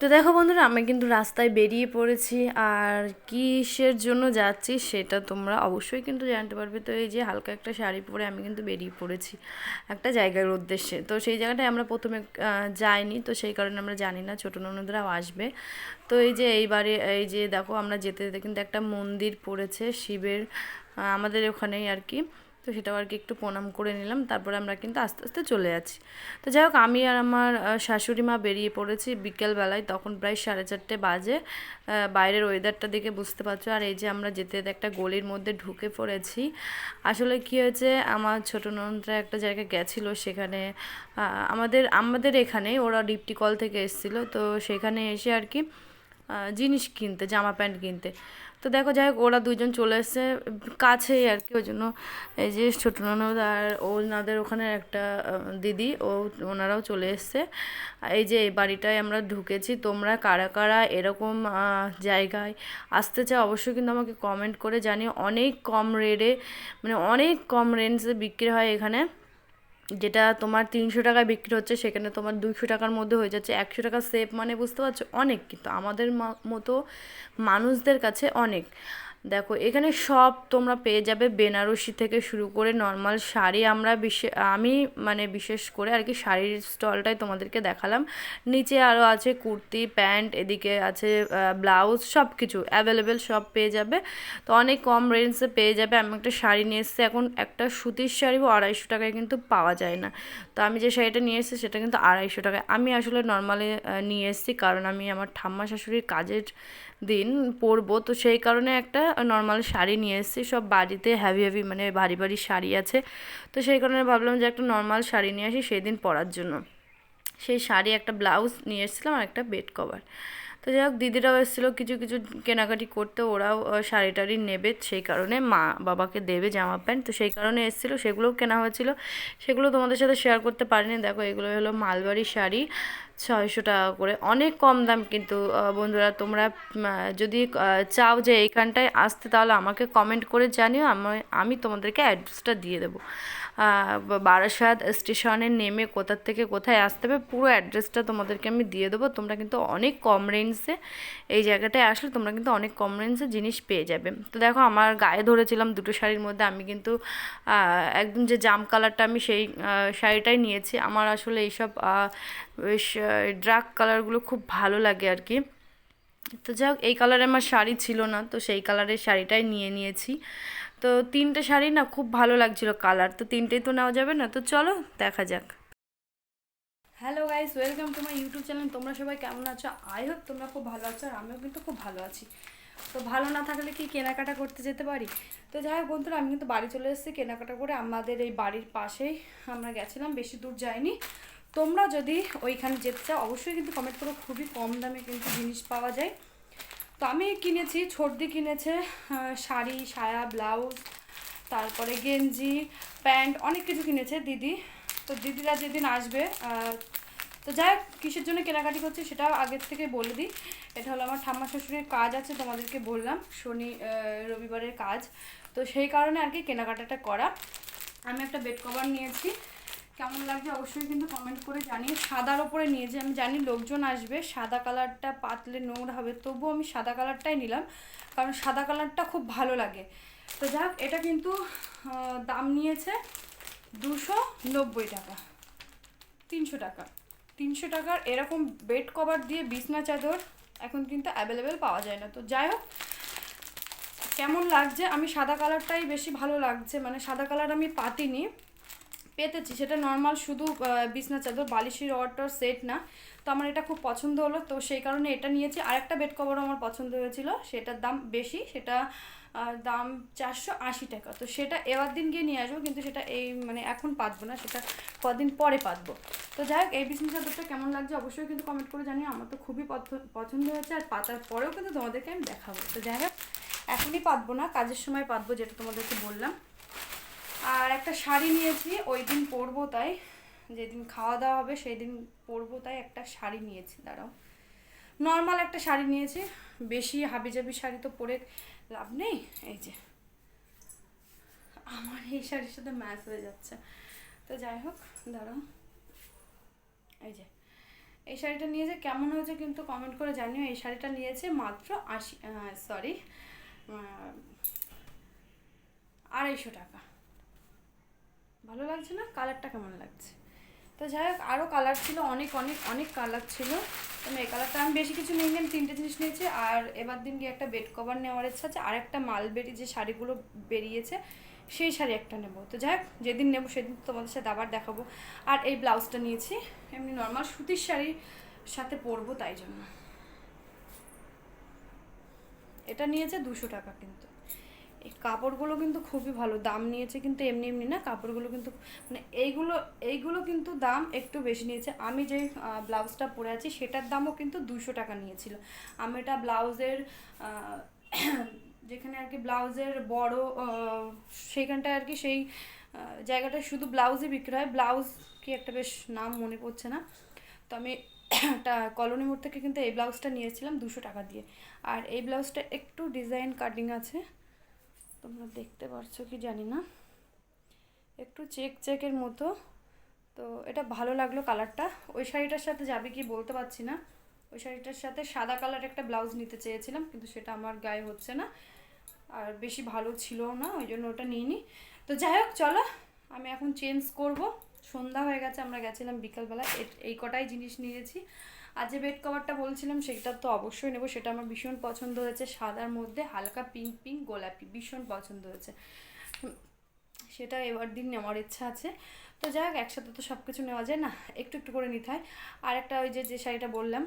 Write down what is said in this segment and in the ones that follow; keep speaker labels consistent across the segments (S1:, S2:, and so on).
S1: তো দেখো বন্ধুরা, আমি কিন্তু রাস্তায় বেরিয়ে পড়েছি আর কিসের জন্য যাচ্ছি সেটা তোমরা অবশ্যই কিন্তু জানতে পারবে। তো এই যে হালকা একটা শাড়ি পরে আমি কিন্তু বেরিয়ে পড়েছি একটা জায়গার উদ্দেশ্যে। তো সেই জায়গাটায় আমরা প্রথমে যাইনি, তো সেই কারণে আমরা জানি না, ছোটো ননদরাও আসবে। তো এই যে এইবারে, এই যে দেখো, আমরা যেতে যেতে কিন্তু একটা মন্দির পড়েছে শিবের আমাদের ওখানেই আর কি। তো সেটাও আর কি একটু প্রণাম করে নিলাম। তারপরে আমরা কিন্তু আস্তে আস্তে চলে যাচ্ছি। তো যাই হোক, আমি আর আমার শাশুড়ি মা বেরিয়ে পড়েছি বিকেলবেলায় তখন প্রায় সাড়ে চারটে বাজে। বাইরের ওয়েদারটা দেখে বুঝতে পারছ। আর এই যে আমরা যেতে যেতে একটা গলির মধ্যে ঢুকে পড়েছি। আসলে কি হয়েছে, আমার ছোটো ননদরা একটা জায়গায় গেছিল সেখানে আমাদের আমাদের এখানে ওরা ডিপটি কল থেকে এসেছিল। তো সেখানে এসে আর কি জিনিস কিনতে, জামা প্যান্ট কিনতে। তো দেখো, যাই হোক, ওরা দুজন চলে এসছে কাছেই আর কি, ওই জন্য এই যে ছোটো ননদ আর ওনাদের ওখানে একটা দিদি, ও, ওনারাও চলে এসছে। এই যে এই বাড়িটায় আমরা ঢুকেছি, তোমরা কারা কারা এরকম জায়গায় আসতে চাও, অবশ্যই কিন্তু আমাকে কমেন্ট করে জানিও। অনেক কম রেটে মানে অনেক কম রেঞ্জে বিক্রি হয় এখানে। যেটা তোমার তিনশো টাকায় বিক্রি হচ্ছে, সেখানে তোমার দুইশো টাকার মধ্যে হয়ে যাচ্ছে। একশো টাকা সেভ মানে বুঝতে পারছ? অনেক, কিন্তু আমাদের মতো মানুষদের কাছে অনেক। দেখো, এখানে সব তোমরা পেয়ে যাবে। বেনারসি থেকে শুরু করে নর্মাল শাড়ি আমরা বিশে আমি মানে বিশেষ করে আর কি শাড়ির স্টলটাই তোমাদেরকে দেখালাম। নিচে আরও আছে কুর্তি, প্যান্ট, এদিকে আছে ব্লাউজ সব কিছু অ্যাভেলেবেল সব পেয়ে যাবে। তো অনেক কম রেঞ্জে পেয়ে যাবে। আমি একটা শাড়ি নিয়ে এসেছি। এখন একটা সুতির শাড়িও আড়াইশো টাকায় কিন্তু পাওয়া যায় না। তো আমি যে শাড়িটা নিয়ে এসেছি সেটা কিন্তু আড়াইশো টাকায়। আমি আসলে নর্মালি নিয়ে এসেছি কারণ আমি আমার ঠাম্মা শাশুড়ির কাজের দিন পরবো। তো সেই কারণে একটা নর্মাল শাড়ি নিয়ে এসেছি। সব বাড়িতে হ্যাভি হ্যাভি মানে ভারী ভারী শাড়ি আছে। তো সেই কারণে ভাবলাম যে একটা নর্মাল শাড়ি নিয়ে আসি সেই দিন পরার জন্য। সেই শাড়ি একটা ব্লাউজ নিয়ে এসেছিলাম আর একটা বেড কভার তো যাই হোক, দিদিরাও এসেছিল কিছু কিছু কেনাকাটি করতে। ওরাও শাড়ি টাড়ি নেবে সেই কারণে মা বাবাকে দেবে জামা প্যান্ট। তো সেই কারণে এসেছিল, সেগুলোও কেনা হয়েছিল। সেগুলো তোমাদের সাথে শেয়ার করতে পারিনি। দেখো, এগুলো হলো মালবাড়ি শাড়ি। ছয়শো টাকা করে। অনেক কম দাম কিন্তু বন্ধুরা তোমরা যদি চাও যে এইখানটায় আসতে তাহলে আমাকে কমেন্ট করে জানিও, আমি আমি তোমাদেরকে অ্যাড্রেসটা দিয়ে দেবো। বারাসাত স্টেশনে নেমে কোথার থেকে কোথায় আসতে হবে পুরো অ্যাড্রেসটা তোমাদেরকে আমি দিয়ে দেবো। তোমরা কিন্তু অনেক কম রেঞ্জে এই জায়গাটায় আসলে তোমরা কিন্তু অনেক কম রেঞ্জে জিনিস পেয়ে যাবে। তো দেখো, আমার গায়ে ধরেছিলাম দুটো শাড়ির মধ্যে, আমি কিন্তু একদম যে জাম কালারটা আমি সেই শাড়িটাই নিয়েছি। আমার আসলে এইসব বেশ ড্রাক কালারগুলো খুব ভালো লাগে আর কি। তো যাই হোক এই কালারে আমার শাড়ি ছিল না, তো সেই কালারের শাড়িটাই নিয়ে নিয়েছি। তো তিনটে শাড়ি না খুব ভালো লাগছিল কালার তো তিনটেই তো নেওয়া যাবে না, তো চলো দেখা যাক। Hello guys welcome to my YouTube channel তোমরা সবাই কেমন আছো? আই হোপ তোমরা খুব ভালো আছো, আর আমিও কিন্তু খুব ভালো আছি। তো ভালো না থাকলে কি কেনাকাটা করতে যেতে পারি? তো যাই হোক বন্ধুরা, আমি কিন্তু বাড়ি চলে এসেছি, কেনাকাটা করে আমাদের এই বাড়ির পাশেই আমরা গেছিলাম, বেশি দূর যাইনি। তোমরা যদি ওইখানে যেতে চাও, অবশ্যই কিন্তু কমেন্ট করো, খুবই কম দামে কিন্তু জিনিস পাওয়া যায়। তো আমি কিনেছি, ছর্দি কিনেছে শাড়ি, সায়া, ব্লাউজ, তারপরে গেঞ্জি, প্যান্ট, অনেক কিছু কিনেছে দিদি। তো দিদিরা যেদিন আসবে তো যাই হোক, কিসের জন্য কেনাকাটি করছি সেটা আগের থেকে বলে দিই। এটা হলো আমার ঠাম্মা শ্বশুরের কাজ আছে, তোমাদেরকে বললাম, শনি রবিবারের কাজ। তো সেই কারণে আর কি কেনাকাটাটা করা। আমি একটা বেড কভার নিয়েছি। কেমন লাগছে অবশ্যই কিন্তু কমেন্ট করে জানিয়ে সাদার ওপরে নিয়ে যে আমি জানি লোকজন আসবে, সাদা কালারটা পাতলে নোংরা হবে, তবুও আমি সাদা কালারটাই নিলাম, কারণ সাদা কালারটা খুব ভালো লাগে। তো যাক, এটা কিন্তু দাম নিয়েছে দুশো নব্বই টাকা, তিনশো টাকা। তিনশো টাকার এরকম বেড কভার দিয়ে বিছনা চাদর এখন কিন্তু অ্যাভেলেবেল পাওয়া যায় না। তো যাই হোক, কেমন লাগছে? আমি সাদা কালারটাই বেশি ভালো লাগছে মানে সাদা কালার আমি পাতিনি। পেতেছি, সেটা নর্মাল শুধু বিছনা চাদর, বালিশের অর্ডার সেট না। তো আমার এটা খুব পছন্দ হলো, তো সেই কারণে এটা নিয়েছি। আরেকটা বেড কভারও আমার পছন্দ হয়েছিল, সেটার দাম বেশি, সেটা দাম চারশো আশি টাকা। তো সেটা এবার দিন গিয়ে নিয়ে আসব, কিন্তু সেটা এই মানে এখন পাতবো না, সেটা কদিন পরে পাতবো। তো যাই হোক, এই বিছনা চাদরটা কেমন লাগছে অবশ্যই কিন্তু কমেন্ট করে জানিও। আমার তো খুবই পছন্দ হয়েছে, আর পাতার পরেও কিন্তু তোমাদেরকে আমি দেখাবো। তো যাই হোক, এখনই পাতবো না, কাজের সময় পাতবো, যেটা তোমাদেরকে বললাম। আর একটা শাড়ি নিয়েছি, ওই দিন পরবো তাই। যেদিন খাওয়া দাওয়া হবে সেই দিন পরবো তাই একটা শাড়ি নিয়েছি, দাঁড়াও। নর্মাল একটা শাড়ি নিয়েছি, বেশি হাবিজাবি শাড়ি তো পরে লাভ নেই। এই যে, আমার এই শাড়ির সাথে ম্যাচ হয়ে যাচ্ছে। তো যাই হোক, দাঁড়াও। এই যে,
S2: এই শাড়িটা নিয়েছে, কেমন হয়েছে কিন্তু কমেন্ট করে জানিও। এই শাড়িটা নিয়েছে মাত্র আশি সরি আড়াইশো টাকা। ভালো লাগছে না? কালারটা কেমন লাগছে? তো যাই হোক আরও কালার ছিল, অনেক অনেক অনেক কালার ছিল। তো এই কালারটা আমি বেশি কিছু নিয়ে নিলাম তিনটে জিনিস নিয়েছি। আর এবার দিন গিয়ে একটা বেড কভার নেওয়ার ইচ্ছা আছে। আর একটা মালবেরি যে শাড়িগুলো বেরিয়েছে, সেই শাড়ি একটা নেব। তো যাই হোক, যেদিন নেব সেদিন তোমাদের সাথে আবার দেখাবো। আর এই ব্লাউজটা নিয়েছি। এমনি নর্মাল সুতির শাড়ির সাথে পরবো তাই জন্য। এটা নিয়েছে দুশো টাকা কিন্তু। এই কাপড়গুলো কিন্তু খুবই ভালো দাম নিয়েছে কিন্তু এমনি এমনি না কাপড়গুলো কিন্তু মানে এইগুলো এইগুলো কিন্তু দাম একটু বেশি নিয়েছে। আমি যে ব্লাউজটা পরে আছি সেটার দামও কিন্তু দুশো টাকা নিয়েছিল। আমি এটা ব্লাউজের যেখানে আর কি ব্লাউজের বড় সেইখানটায় আর কি সেই আহ, জায়গাটায় শুধু ব্লাউজই বিক্রি হয়। ব্লাউজ কি একটা বেশ নাম মনে পড়ছে না। তো আমি একটা কলোনি মোড় থেকে কিন্তু এই ব্লাউজটা নিয়েছিলাম দুশো টাকা দিয়ে। আর এই ব্লাউজটা একটু ডিজাইন কাটিং আছে। তোমরা দেখতে পারছ কি জানি না। একটু চেক চেকের মতো। তো এটা ভালো লাগল কালারটা। ওই শাড়িটার সাথে যাবে কি বলতে পারছি না। ওই শাড়িটার সাথে সাদা কালার একটা ব্লাউজ নিতে চেয়েছিলাম, কিন্তু সেটা আমার গায়ে হচ্ছে না। আর বেশি ভালো ছিল না, ওই জন্য ওটা নিইনি। তো যাই হোক, চলো, আমি এখন চেঞ্জ করব। সন্ধ্যা হয়ে গেছে, আমরা গেছিলাম বিকালবেলা এই কটাই জিনিস নিয়েছি। আর যে বেড কভারটা বলছিলাম, সেটা তো অবশ্যই নেব, সেটা আমার ভীষণ পছন্দ হয়েছে। সাদার মধ্যে হালকা পিঙ্ক পিঙ্ক গোলাপি, ভীষণ পছন্দ হয়েছে। সেটা এবার দিন নেওয়ার ইচ্ছা আছে। তো যাই হোক, একসাথে তো সব কিছু নেওয়া যায় না, একটু একটু করে নিতে হয়। আর একটা ওই যে যে শাড়িটা বললাম,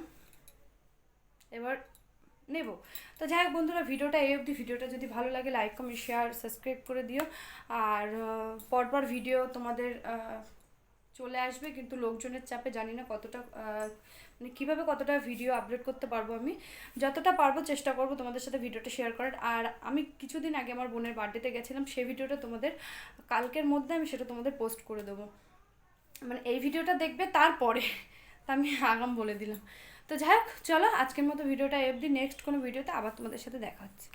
S2: এবার নেব। তো যাই হোক বন্ধুরা, ভিডিওটা এই অবধি। ভিডিওটা যদি ভালো লাগে লাইক কমেন্ট শেয়ার সাবস্ক্রাইব করে দিও। আর পরপর ভিডিও তোমাদের চলে আসবে, কিন্তু লোকজনের চাপে জানি না কতটা মানে কীভাবে কতটা ভিডিও আপলোড করতে পারব আমি। যতটা পারব চেষ্টা করব তোমাদের সাথে ভিডিওটা শেয়ার করার। আর আমি কিছুদিন আগে আমার বোনের বার্থডেতে গেছিলাম সেই ভিডিওটা তোমাদের, কালকের মধ্যে আমি সেটা তোমাদের পোস্ট করে দেবো। মানে এই ভিডিওটা দেখবে তারপরে, তা আমি আগাম বলে দিলাম। তো যাই হোক, চলো আজকের মতো ভিডিওটা অবধি। নেক্সট কোনো ভিডিওতে আবার তোমাদের সাথে দেখা হচ্ছে।